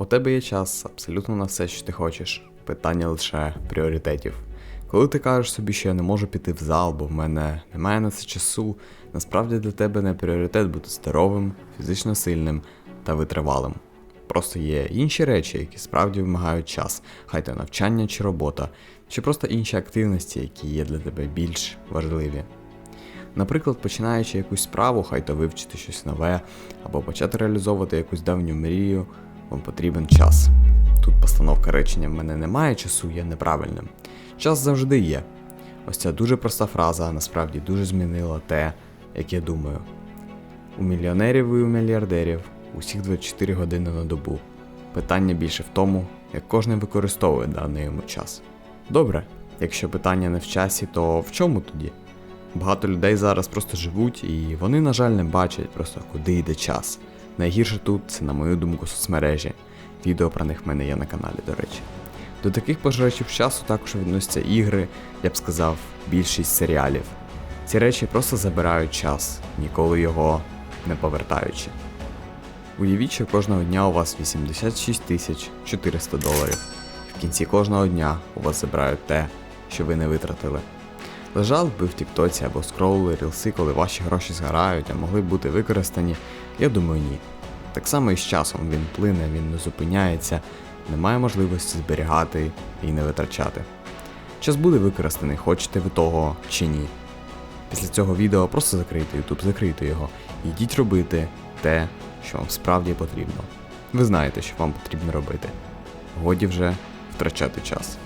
У тебе є час абсолютно на все, що ти хочеш. Питання лише пріоритетів. Коли ти кажеш собі, що я не можу піти в зал, бо в мене немає на це часу, насправді для тебе не пріоритет бути здоровим, фізично сильним та витривалим. Просто є інші речі, які справді вимагають час, хай то навчання чи робота, чи просто інші активності, які є для тебе більш важливі. Наприклад, починаючи якусь справу, хай то вивчити щось нове, або почати реалізовувати якусь давню мрію, вам потрібен час. Тут постановка речення в мене немає часу є неправильним. Час завжди є. Ось ця дуже проста фраза насправді дуже змінила те, як я думаю. У мільйонерів і у мільярдерів усіх 24 години на добу. Питання більше в тому, як кожен використовує даний йому час. Добре, якщо питання не в часі, то в чому тоді? Багато людей зараз просто живуть і вони, на жаль, не бачать просто куди йде час. Найгірше тут це, на мою думку, соцмережі. Відео про них в мене є на каналі, до речі. До таких пожирачів часу також відносяться ігри, я б сказав, більшість серіалів. Ці речі просто забирають час, ніколи його не повертаючи. Уявіть, що кожного дня у вас 86 тисяч 400 доларів. В кінці кожного дня у вас забирають те, що ви не витратили. Лежали б ви в Тіктоці або скролили рілси, коли ваші гроші згорають, а могли б бути використані? Я думаю, ні. Так само і з часом він плине, він не зупиняється, немає можливості зберігати і не витрачати. Час буде використаний, хочете ви того чи ні. Після цього відео просто закрийте YouTube, закрийте його і йдіть робити те, що вам справді потрібно. Ви знаєте, що вам потрібно робити. Годі вже втрачати час.